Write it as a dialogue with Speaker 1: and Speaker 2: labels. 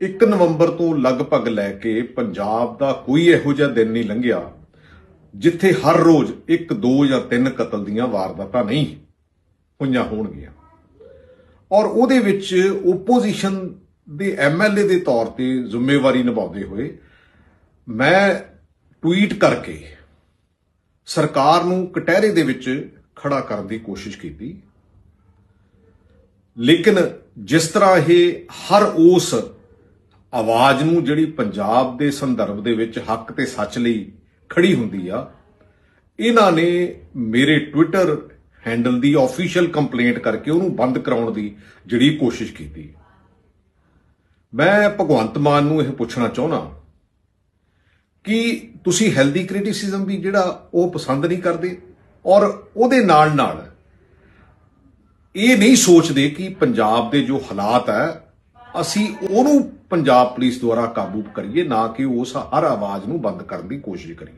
Speaker 1: 1 ਨਵੰਬਰ ਤੋਂ ਲਗਭਗ ਲੈ ਕੇ ਪੰਜਾਬ ਦਾ ਕੋਈ ਇਹੋ ਜਿਹਾ ਦਿਨ ਨਹੀਂ ਲੰਘਿਆ, ਜਿੱਥੇ ਹਰ ਰੋਜ਼ 1 2 ਜਾਂ 3 ਕਤਲ ਦੀਆਂ ਵਾਰਦਾਤਾਂ ਨਹੀਂ ਹੋਈਆਂ ਹੋਣਗੀਆਂ। ਔਰ ਉਹਦੇ ਵਿੱਚ ਓਪੋਜੀਸ਼ਨ ਦੇ ਐਮਐਲਏ ਦੇ ਤੌਰ ਤੇ ਜ਼ਿੰਮੇਵਾਰੀ ਨਿਭਾਉਂਦੇ ਹੋਏ ਮੈਂ ਟਵੀਟ ਕਰਕੇ ਸਰਕਾਰ ਨੂੰ ਕਟਹਿਰੇ ਦੇ ਵਿੱਚ ਖੜਾ ਕਰਨ ਦੀ ਕੋਸ਼ਿਸ਼ ਕੀਤੀ। ਲੇਕਿਨ ਜਿਸ ਤਰ੍ਹਾਂ ਇਹ ਹਰ ਉਸ ਆਵਾਜ਼ ਨੂੰ ਜਿਹੜੀ ਪੰਜਾਬ ਦੇ ਸੰਦਰਭ ਦੇ ਵਿੱਚ ਹੱਕ ਤੇ ਸੱਚ ਲਈ ਖੜੀ ਹੁੰਦੀ ਆ, ਇਹਨਾਂ ਨੇ ਮੇਰੇ ਟਵਿੱਟਰ ਹੈਂਡਲ ਦੀ ਆਫੀਸ਼ੀਅਲ ਕੰਪਲੇਂਟ ਕਰਕੇ ਉਹਨੂੰ ਬੰਦ ਕਰਾਉਣ ਦੀ ਜਿਹੜੀ ਕੋਸ਼ਿਸ਼ ਕੀਤੀ। ਮੈਂ ਭਗਵੰਤ ਮਾਨ ਨੂੰ ਇਹ ਪੁੱਛਣਾ ਚਾਹੁੰਦਾ ਕਿ ਤੁਸੀਂ ਹੈਲਦੀ ਕ੍ਰਿਟਿਸਿਜ਼ਮ ਵੀ ਜਿਹੜਾ ਉਹ ਪਸੰਦ ਨਹੀਂ ਕਰਦੇ ਔਰ ਉਹਦੇ ਨਾਲ ਨਾਲ ਇਹ ਨਹੀਂ ਸੋਚਦੇ ਕਿ ਪੰਜਾਬ ਦੇ ਜੋ ਹਾਲਾਤ ਹੈ ਅਸੀਂ ਉਹਨੂੰ ਪੰਜਾਬ ਪੁਲਿਸ ਦੁਆਰਾ ਕਾਬੂ ਕਰੀਏ, ਨਾ ਕਿ ਉਸ ਹਰ ਆਵਾਜ਼ ਨੂੰ ਬੰਦ ਕਰਨ ਦੀ ਕੋਸ਼ਿਸ਼ ਕਰੀਏ।